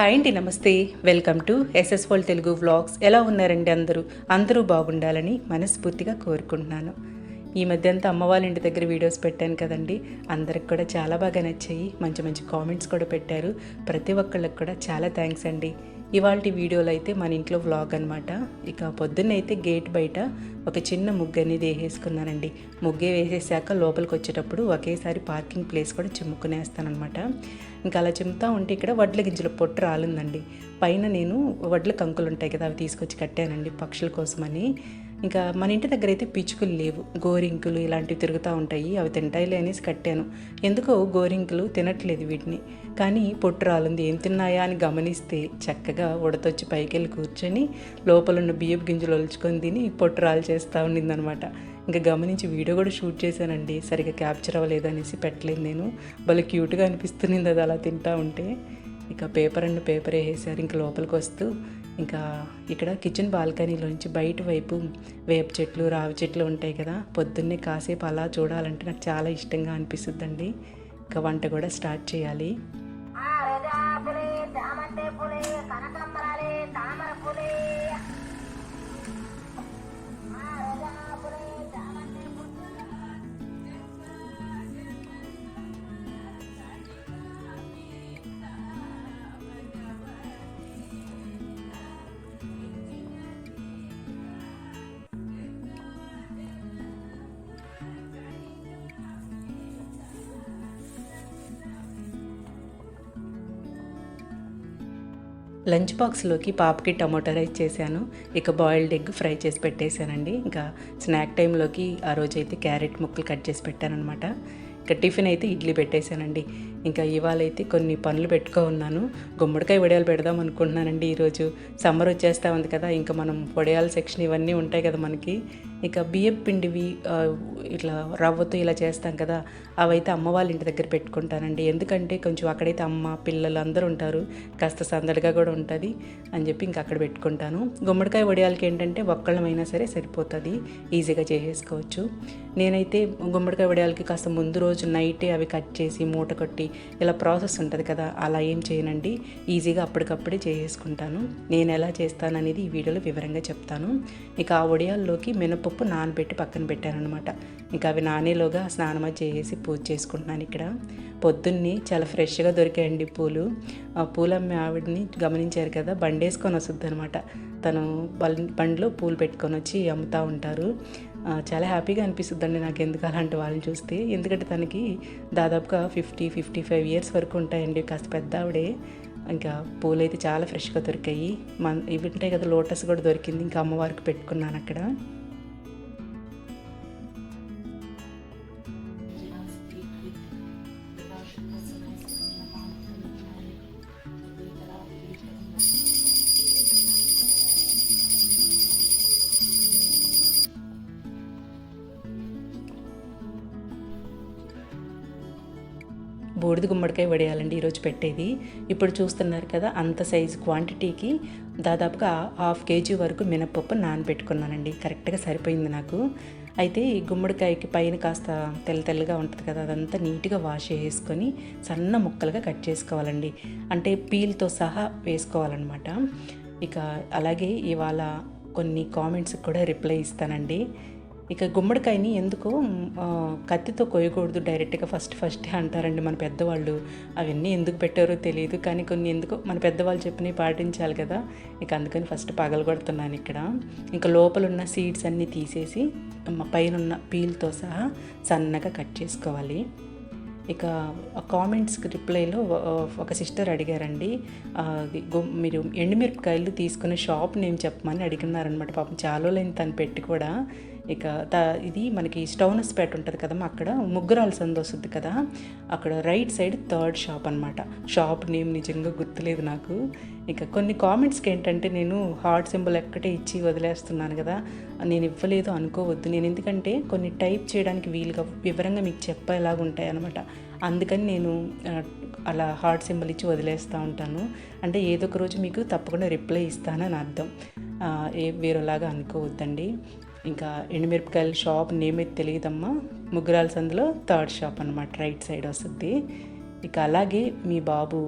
Hi అండి నమస్తే. Welcome to SS world Telugu vlogs. ఎలా ఉన్నారండి అందరూ? అందరూ బాగుండాలని మనస్ఫూర్తిగా కోరుకుంటున్నాను. ఈ మధ్య అంతా అమ్మ వాళ్ళ ఇంటి దగ్గర వీడియోస్ పెట్టాను కదండి. అందరికి కూడా చాలా బాగా నచ్చాయి. మంచి మంచి కామెంట్స్ కూడా పెట్టారు. ప్రతి ఒక్కళ్ళకి కూడా చాలా థ్యాంక్స్ అండి. ఇవాళ వీడియోలో అయితే మన ఇంట్లో వ్లాగ్ అనమాట ఇక పొద్దున్న అయితే గేట్ బయట ఒక చిన్న ముగ్గు అనేది వేసేసుకున్నానండి ముగ్గే వేసేసాక లోపలికి వచ్చేటప్పుడు ఒకేసారి పార్కింగ్ ప్లేస్ కూడా చిమ్ముకునేస్తానమాట ఇంకా అలా చిమ్ముతా ఉంటే ఇక్కడ వడ్ల గింజల పొట్టు రాలిందండి. పైన నేను వడ్ల కంకులు ఉంటాయి కదా అవి తీసుకొచ్చి కట్టానండి పక్షుల కోసమని. ఇంకా మన ఇంటి దగ్గర అయితే పిచ్చుకలు లేవు. గోరింకులు ఇలాంటివి తిరుగుతూ ఉంటాయి. అవి తింటాయిలే అనేసి కట్టాను. ఎందుకో గోరింకులు తినట్లేదు వీటిని. కానీ పొట్టు రాలుంది. ఏం తిన్నాయా అని గమనిస్తే చక్కగా ఉడతొచ్చి పైకి వెళ్ళి కూర్చొని లోపలున్న బియ్యపు గింజలు ఒలుచుకొని తిని పొట్టు రాలు చేస్తూ ఉండిందనమాట. ఇంకా గమనించి వీడియో కూడా షూట్ చేశానండి. సరిగ్గా క్యాప్చర్ అవ్వలేదు అనేసి పెట్టలేదు నేను. భలే క్యూట్గా అనిపిస్తుంది అది అలా తింటా ఉంటే. ఇక పేపర్ అండ్ పేపర్ వేసేసారు. ఇంక లోపలికి వస్తూ ఇంకా ఇక్కడ కిచెన్ బాల్కనీలోంచి బయట వైపు వేప చెట్లు రావి చెట్లు ఉంటాయి కదా పొద్దున్నే కాసేపు అలా చూడాలంటే నాకు చాలా ఇష్టంగా అనిపిస్తుందండి. ఇంకా వంట కూడా స్టార్ట్ చేయాలి. లంచ్ బాక్స్లోకి పాపకి టమోటా రైస్ చేశాను. ఇక బాయిల్డ్ ఎగ్ ఫ్రై చేసి పెట్టేశానండి. ఇంకా స్నాక్ టైంలోకి ఆ రోజు అయితే క్యారెట్ ముక్కలు కట్ చేసి పెట్టానమాట ఇంకా టిఫిన్ అయితే ఇడ్లీ పెట్టేశానండి. ఇంకా ఇవాళ అయితే కొన్ని పనులు పెట్టుకో ఉన్నాను. గుమ్మడికాయ వడియాలు పెడదాం అనుకుంటున్నానండి ఈరోజు. సమ్మర్ వచ్చేస్తా ఉంది కదా ఇంకా మనం వడియాల సెక్షన్ ఇవన్నీ ఉంటాయి కదా మనకి. ఇక బియ్యం పిండివి ఇట్లా రవ్వతో ఇలా చేస్తాం కదా అవైతే అమ్మ వాళ్ళ ఇంటి దగ్గర పెట్టుకుంటానండి. ఎందుకంటే కొంచెం అక్కడైతే అమ్మ పిల్లలు అందరూ ఉంటారు కాస్త సందడిగా కూడా ఉంటుంది అని చెప్పి ఇంకా అక్కడ పెట్టుకుంటాను. గుమ్మడికాయ వడియాలకి ఏంటంటే ఒక్కళ్ళమైనా సరే సరిపోతుంది ఈజీగా చేసేసుకోవచ్చు. నేనైతే గుమ్మడికాయ వడియాలకి కాస్త ముందు రోజు నైటే అవి కట్ చేసి మూట కొట్టి ఇలా ప్రాసెస్ ఉంటుంది కదా అలా ఏం చేయనండి ఈజీగా అప్పటికప్పుడే చేసేసుకుంటాను. నేను ఎలా చేస్తాను అనేది ఈ వీడియోలో వివరంగా చెప్తాను. ఇక ఆ వడియాల్లోకి మినపప్పు నానబెట్టి పక్కన పెట్టానమాట ఇంకా అవి నానేలోగా స్నానం చేసి పూజ చేసుకుంటున్నాను ఇక్కడ. పొద్దున్నే చాలా ఫ్రెష్గా దొరికాయండి పూలు. ఆ పూలు అమ్మే ఆవిడని గమనించారు కదా బండేసుకొని వస్తుంది అనమాట తను బండిలో పూలు పెట్టుకొని వచ్చి అమ్ముతూ ఉంటారు. చాలా హ్యాపీగా అనిపిస్తుందండి నాకు ఎందుకు అలాంటి వాళ్ళని చూస్తే. ఎందుకంటే తనకి దాదాపుగా ఫిఫ్టీ ఫిఫ్టీ ఫైవ్ ఇయర్స్ వరకు ఉంటాయండి కాస్త పెద్ద ఆవిడే. ఇంకా పూలు అయితే చాలా ఫ్రెష్గా దొరికాయి. మన ఇవి ఉంటాయి కదా లోటస్ కూడా దొరికింది. ఇంకా అమ్మవారికి పెట్టుకున్నాను అక్కడ. గుమ్మడికాయ వడియాలండి ఈరోజు పెట్టేది. ఇప్పుడు చూస్తున్నారు కదా అంత సైజు క్వాంటిటీకి దాదాపుగా హాఫ్ కేజీ వరకు మినపప్పు నానబెట్టుకున్నానండి. కరెక్ట్గా సరిపోయింది నాకు. అయితే ఈ గుమ్మడికాయకి పైన కాస్త తెల్ల తెల్లగా ఉంటుంది కదా అదంతా నీట్గా వాష్ చేసుకొని సన్న ముక్కలుగా కట్ చేసుకోవాలండి. అంటే పీల్తో సహా వేసుకోవాలన్నమాట. ఇక అలాగే ఇవాళ కొన్ని కామెంట్స్కి కూడా రిప్లై ఇస్తానండి. ఇక గుమ్మడికాయని ఎందుకో కత్తితో కొయ్యకూడదు డైరెక్ట్గా ఫస్ట్ ఫస్ట్ అంటారండి మన పెద్దవాళ్ళు. అవన్నీ ఎందుకు పెట్టారో తెలియదు కానీ కొన్ని ఎందుకో మన పెద్దవాళ్ళు చెప్పినవి పాటించాలి కదా. ఇక అందుకని ఫస్ట్ పగలగొడుతున్నాను ఇక్కడ. ఇంకా లోపల ఉన్న సీడ్స్ అన్నీ తీసేసి పైన ఉన్న పీల్తో సహా సన్నగా కట్ చేసుకోవాలి. ఇక కామెంట్స్కి రిప్లైలో ఒక సిస్టర్ అడిగారండి మీరు ఎండుమిరపకాయలు తీసుకునే షాప్ నేమ్ చెప్పమని అడిగినారనమాట పాపం చాలా లేని తను పెట్టి కూడా. ఇక త ఇది మనకి స్టౌనస్ పేట ఉంటుంది కదమ్మా అక్కడ ముగ్గురాల సందు వస్తుంది కదా. అక్కడ రైట్ సైడ్ థర్డ్ షాప్ అనమాట షాప్ నేమ్ నిజంగా గుర్తులేదు నాకు. ఇక కొన్ని కామెంట్స్కి ఏంటంటే నేను హార్ట్ సింబల్ ఎక్కడే ఇచ్చి వదిలేస్తున్నాను కదా. నేను ఇవ్వలేదు అనుకోవద్దు. నేను ఎందుకంటే కొన్ని టైప్ చేయడానికి వీలుగా వివరంగా మీకు చెప్పేలాగా ఉంటాయి అనమాట అందుకని నేను అలా హార్ట్ సింబల్ ఇచ్చి వదిలేస్తూ ఉంటాను. అంటే ఏదో ఒక రోజు మీకు తప్పకుండా రిప్లై ఇస్తానని అర్థం. ఏ వేరేలాగా అనుకోవద్దండి. ఇంకా ఎండుమిరపకాయల షాప్ నేమ్ అయితే తెలియదమ్మా? ముగ్గురాల సందులో థర్డ్ షాప్ అనమాట రైట్ సైడ్ వస్తుంది. ఇక అలాగే మీ బాబు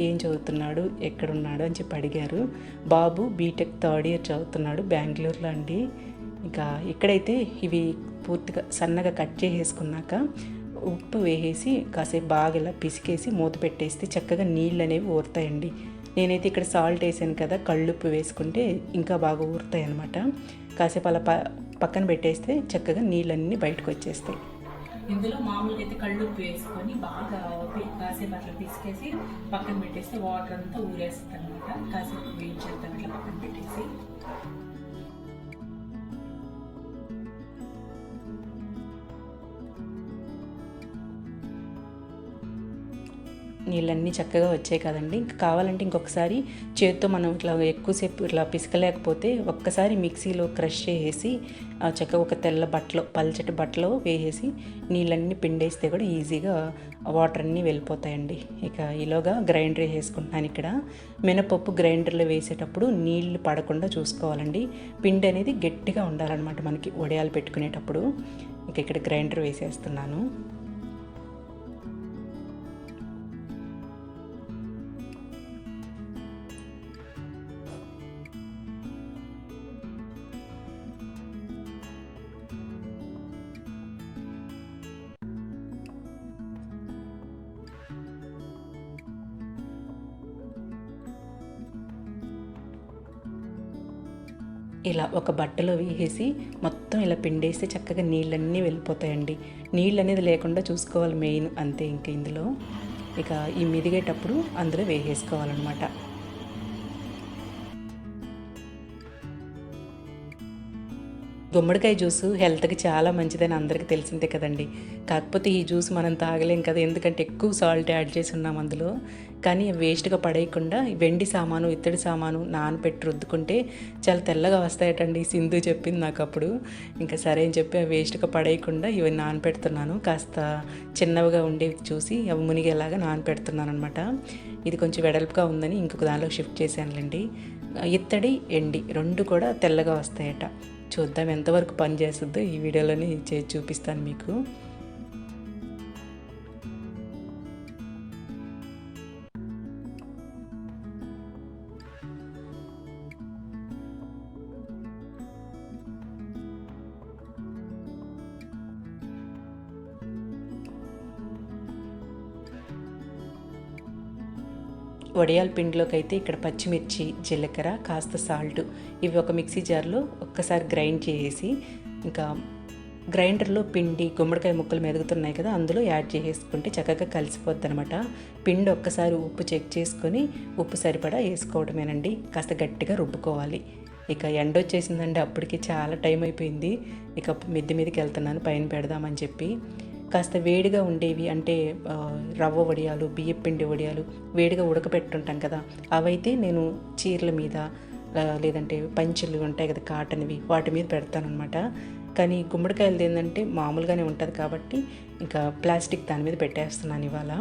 ఏం చదువుతున్నాడు ఎక్కడున్నాడు అని చెప్పి అడిగారు. బాబు బీటెక్ థర్డ్ ఇయర్ చదువుతున్నాడు బెంగళూరులో అండి. ఇంకా ఇక్కడైతే ఇవి పూర్తిగా సన్నగా కట్ చేసేసుకున్నాక ఉప్పు వేసేసి కాసేపు బాగా ఇలా పిసికేసి మూత పెట్టేస్తే చక్కగా నీళ్ళు అనేవి ఊరుతాయండి. నేనైతే ఇక్కడ సాల్ట్ వేసాను కదా కళ్ళుప్పు వేసుకుంటే ఇంకా బాగా ఊరుతాయి అనమాట కాసేపు అలా ప పక్కన పెట్టేస్తే చక్కగా నీళ్ళన్నీ బయటకు వచ్చేస్తాయి. ఇందులో మామూలుగా అయితే కళ్ళుప్పు వేసుకొని బాగా కాసేపు అట్లా పిసికేసి పక్కన పెట్టేస్తే వాటర్ అంతా ఊరేస్తుంది అనమాట కాసేపు వెయిట్ చేద్దాం పక్కన పెట్టేసి. నీళ్ళన్నీ చక్కగా వచ్చాయి కదండి. ఇంకా కావాలంటే ఇంకొకసారి చేతితో మనం ఇట్లా ఎక్కువసేపు ఇట్లా పిసకలేకపోతే ఒక్కసారి మిక్సీలో క్రష్ చేసేసి ఆ చక్కగా ఒక తెల్ల బట్టలో పల్చటి బట్టలో వేసేసి నీళ్ళన్నీ పిండేస్తే కూడా ఈజీగా వాటర్ అన్నీ వెళ్ళిపోతాయండి. ఇక ఈలోగా గ్రైండర్ వేసుకుంటున్నాను ఇక్కడ. మినపప్పు గ్రైండర్లో వేసేటప్పుడు నీళ్ళు పడకుండా చూసుకోవాలండి. పిండి అనేది గట్టిగా ఉండాలన్నమాట మనకి వడియాలు పెట్టుకునేటప్పుడు. ఇక ఇక్కడ గ్రైండర్ వేసేస్తున్నాను. ఇలా ఒక బట్టలో వేసేసి మొత్తం ఇలా పిండేస్తే చక్కగా నీళ్ళన్నీ వెళ్ళిపోతాయండి. నీళ్ళు అనేది లేకుండా చూసుకోవాలి మెయిన్ అంతే ఇంక ఇందులో. ఇక ఈ మిదిగేటప్పుడు అందులో వేసేసుకోవాలన్నమాట. గుమ్మడికాయ జ్యూస్ హెల్త్కి చాలా మంచిదని అందరికీ తెలిసిందే కదండి. కాకపోతే ఈ జ్యూస్ మనం తాగలేం కదా ఎందుకంటే ఎక్కువ సాల్ట్ యాడ్ చేసి ఉన్నాం అందులో. కానీ వేస్ట్గా పడేయకుండా వెండి సామాను ఇత్తడి సామాను నానబెట్టి రుద్దుకుంటే చాలా తెల్లగా వస్తాయటండి సింధు చెప్పింది నాకు అప్పుడు. ఇంకా సరే అని చెప్పి అవి వేస్ట్గా పడేయకుండా ఇవి నానపెడుతున్నాను కాస్త చిన్నవిగా ఉండేవి చూసి అవి మునిగేలాగా నానపెడుతున్నాను అనమాట ఇది కొంచెం వెడల్పుగా ఉందని ఇంకొక దానిలో షిఫ్ట్ చేశానులేండి. ఇత్తడి ఎండి రెండు కూడా తెల్లగా వస్తాయట. చూద్దాం ఎంతవరకు పని చేస్తుందో ఈ వీడియోలోనే చేసి చూపిస్తాను మీకు. వడియాల పిండిలోకి అయితే ఇక్కడ పచ్చిమిర్చి జీలకర్ర కాస్త సాల్ట్ ఇవి ఒక మిక్సీ జార్లో ఒక్కసారి గ్రైండ్ చేసి ఇంకా గ్రైండర్లో పిండి గుమ్మడికాయ ముక్కలు మెదుగుతున్నాయి కదా అందులో యాడ్ చేసుకుంటే చక్కగా కలిసిపోద్ది అనమాట పిండి ఒక్కసారి ఉప్పు చెక్ చేసుకొని ఉప్పు సరిపడా వేసుకోవడమేనండి. కాస్త గట్టిగా రుబ్బుకోవాలి. ఇక ఎండ వచ్చేసిందండి అప్పటికి చాలా టైం అయిపోయింది. ఇక మిద్దె మీదకి వెళ్తున్నాను పైన పెడదామని చెప్పి. కాస్త వేడిగా ఉండేవి అంటే రవ్వ వడియాలు బియ్యం పిండి వడియాలు వేడిగా ఉడకపెట్టుంటాం కదా. అవైతే నేను చీరల మీద లేదంటే పంచులు ఉంటాయి కదా కాటన్వి వాటి మీద పెడతానమాట కానీ గుమ్మడికాయలది ఏంటంటే మామూలుగానే ఉంటుంది కాబట్టి ఇంకా ప్లాస్టిక్ దాని మీద పెట్టేస్తున్నాను ఇవాళ.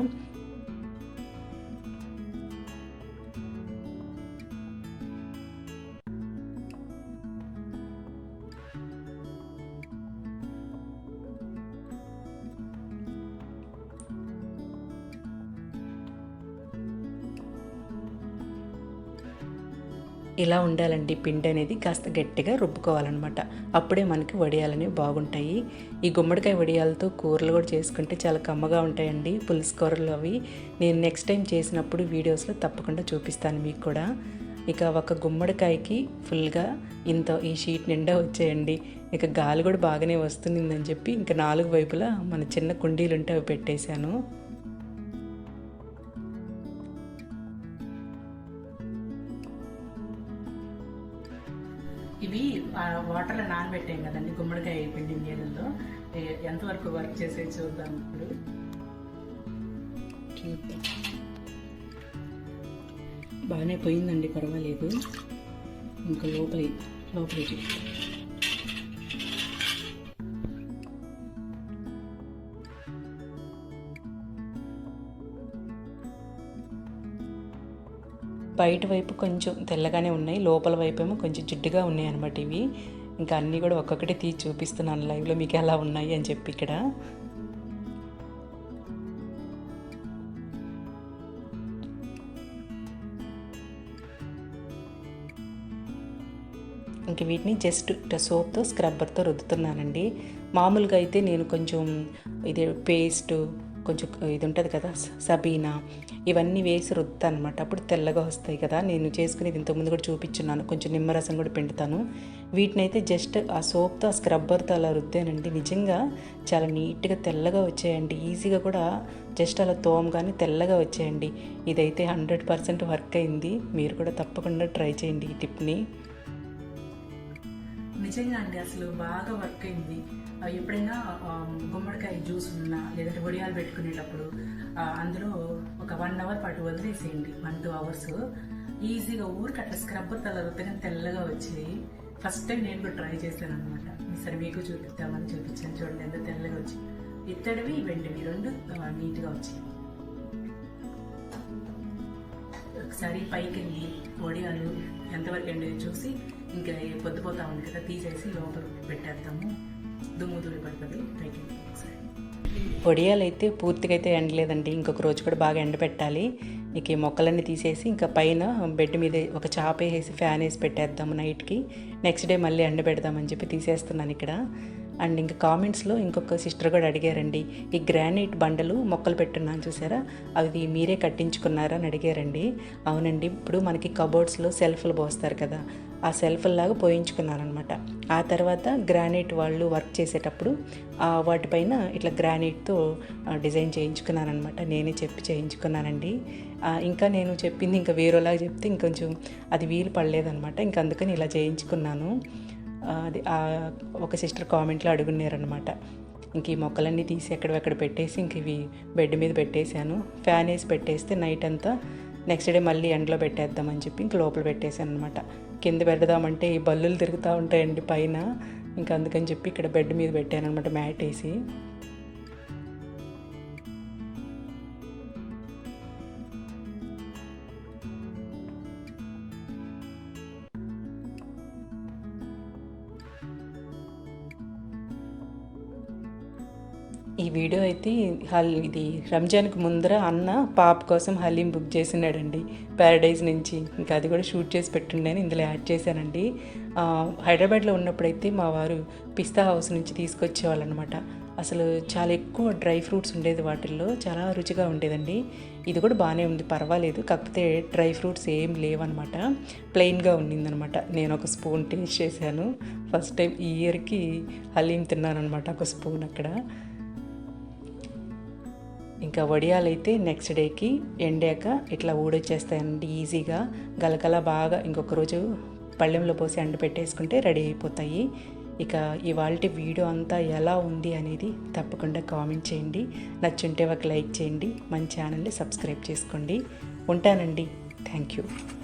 ఇలా ఉండాలండి. పిండి అనేది కాస్త గట్టిగా రుబ్బుకోవాలన్నమాట. అప్పుడే మనకి వడియాలనేవి బాగుంటాయి. ఈ గుమ్మడికాయ వడియాలతో కూరలు కూడా చేసుకుంటే చాలా కమ్మగా ఉంటాయండి. పులుసు కూరలు అవి. నేను నెక్స్ట్ టైం చేసినప్పుడు వీడియోస్లో తప్పకుండా చూపిస్తాను మీకు కూడా. ఇక ఒక గుమ్మడికాయకి ఫుల్గా ఇంత ఈ షీట్ నిండా వచ్చాయండి. ఇక గాలి కూడా బాగానే వస్తుందని చెప్పి ఇంకా నాలుగు వైపులా మన చిన్న కుండీలు ఉంటే అవి పెట్టేశాను. వాటర్లో నానబెట్టాం కదండి గుమ్మడికాయ పిండి నీళ్ళల్లో ఎంతవరకు వర్క్ చేసేది చూద్దాం ఇప్పుడు. బాగానే పోయిందండి పర్వాలేదు. ఇంకా లోపలి లోపలికి బయట వైపు కొంచెం తెల్లగానే ఉన్నాయి లోపల వైపు ఏమో కొంచెం జిడ్డుగా ఉన్నాయి అనమాట ఇవి. ఇంకా అన్నీ కూడా ఒక్కొక్కటి తీసి చూపిస్తున్నాను లైవ్లో మీకు ఎలా ఉన్నాయి అని చెప్పి ఇక్కడ. ఇంక వీటిని జస్ట్ సోప్తో స్క్రబ్బర్తో రుద్దుతున్నానండి. మామూలుగా అయితే నేను కొంచెం ఇది పేస్టు కొంచెం ఇది ఉంటుంది కదా సబీనా ఇవన్నీ వేసి రుద్దుతాను అనమాట అప్పుడు తెల్లగా వస్తాయి కదా నేను చేసుకునేది ఇంతకుముందు కూడా చూపించున్నాను. కొంచెం నిమ్మరసం కూడా పిండుతాను. వీటిని అయితే జస్ట్ ఆ సోప్తో ఆ స్క్రబ్బర్తో అలా రుద్దానండి. నిజంగా చాలా నీట్గా తెల్లగా వచ్చాయండి. ఈజీగా కూడా జస్ట్ అలా తోమగానే తెల్లగా వచ్చేయండి. ఇదైతే హండ్రెడ్ పర్సెంట్ వర్క్ అయింది. మీరు కూడా తప్పకుండా ట్రై చేయండి ఈ టిప్ని. నిజంగా అండి అసలు బాగా వర్క్ అయింది. ఎప్పుడైనా గుమ్మడికాయ జ్యూస్ ఉన్నా లేదంటే వడియాలు పెట్టుకునేటప్పుడు అందులో ఒక వన్ అవర్ పాటు వదిలేసేయండి. వన్ టూ అవర్స్ ఈజీగా ఊరికి అట్లా స్క్రబ్బర్ తల రుద్దగానే తెల్లగా వచ్చాయి. ఫస్ట్ టైం నేను కూడా ట్రై చేశాను అనమాట సరే మీకు చూపిద్దామని చూపించాను. చూడండి ఎంత తెల్లగా వచ్చి. ఇత్తడివి వెండివి రెండు నీట్గా వచ్చాయి. ఒకసారి పైకి వెళ్ళి వడియాలు ఎంతవరకు ఎండి చూసి ఇంకా పొద్దుపోతా ఉంది కదా తీసేసి లోపల పెట్టేద్దాము. దుమ్ము దూరి పడుతుంది. పైకి ఒకసారి వడియాలు అయితే పూర్తిగా అయితే ఎండలేదండి. ఇంకొక రోజు కూడా బాగా ఎండబెట్టాలి. ఇక ఈ మొక్కలన్నీ తీసేసి ఇంకా పైన బెడ్ మీద ఒక చాప వేసి ఫ్యాన్ వేసి పెట్టేద్దాము నైట్కి. నెక్స్ట్ డే మళ్ళీ ఎండబెడదామని చెప్పి తీసేస్తున్నాను ఇక్కడ. అండ్ ఇంకా కామెంట్స్లో ఇంకొక సిస్టర్ కూడా అడిగారండి. ఈ గ్రానైట్ బండలు మొక్కలు పెట్టున్నాను చూసారా? అవి మీరే కట్టించుకున్నారా అని అడిగారండి. అవునండి. ఇప్పుడు మనకి కబోర్డ్స్లో సెల్ఫ్లు పోస్తారు కదా. ఆ సెల్ఫ్లాగా పోయించుకున్నారనమాట ఆ తర్వాత గ్రానైట్ వాళ్ళు వర్క్ చేసేటప్పుడు ఆ వాటిపైన ఇట్లా గ్రానైట్తో డిజైన్ చేయించుకున్నానమాట నేనే చెప్పి చేయించుకున్నానండి. ఇంకా నేను చెప్పింది ఇంకా వేరేలాగా చెప్తే ఇంకొంచెం అది వీలు పడలేదనమాట ఇంకా అందుకని ఇలా చేయించుకున్నాను. అది ఒక సిస్టర్ కామెంట్లో అడుగున్నారనమాట ఇంక ఈ మొక్కలన్నీ తీసి ఎక్కడెక్కడ పెట్టేసి ఇంక ఇవి బెడ్ మీద పెట్టేశాను. ఫ్యాన్ వేసి పెట్టేస్తే నైట్ అంతా నెక్స్ట్ డే మళ్ళీ ఎండలో పెట్టేద్దామని చెప్పి ఇంక లోపల పెట్టేశాను అనమాట కింద పెడదామంటే ఈ బల్లులు తిరుగుతూ ఉంటాయండి పైన. ఇంకా అందుకని చెప్పి ఇక్కడ బెడ్ మీద పెట్టాను అనమాట మ్యాట్ వేసి. ఈ వీడియో అయితే హల్ ఇది రంజాన్కి ముందర అన్న పాప కోసం హలీం బుక్ చేసినాడండి. ప్యారడైజ్ నుంచి. ఇంకా అది కూడా షూట్ చేసి పెట్టుండని ఇందులో యాడ్ చేశానండి. హైదరాబాద్లో ఉన్నప్పుడైతే మా వారు పిస్తా హౌస్ నుంచి తీసుకొచ్చేవాళ్ళు అనమాట అసలు చాలా ఎక్కువ డ్రై ఫ్రూట్స్ ఉండేది వాటిల్లో. చాలా రుచిగా ఉండేదండి. ఇది కూడా బాగానే ఉంది పర్వాలేదు. కాకపోతే డ్రై ఫ్రూట్స్ ఏం లేవన్నమాట ప్లెయిన్గా ఉండిందనమాట. నేను ఒక స్పూన్ టేస్ట్ చేశాను. ఫస్ట్ టైం ఈ ఇయర్కి హలీం తిన్నాను అనమాట ఒక స్పూన్ అక్కడ. ఇంకా వడియాలైతే నెక్స్ట్ డేకి ఎండాక ఇట్లా ఊడొచ్చేస్తాయండి ఈజీగా. గలగల బాగా ఇంకొక రోజు పళ్ళెంలో పోసి ఎండ పెట్టేసుకుంటే రెడీ అయిపోతాయి. ఇక ఇవాళ వీడియో అంతా ఎలా ఉంది అనేది తప్పకుండా కామెంట్ చేయండి. నచ్చుంటే ఒక లైక్ చేయండి. మన ఛానల్ని సబ్స్క్రైబ్ చేసుకోండి. ఉంటానండి. Thank you.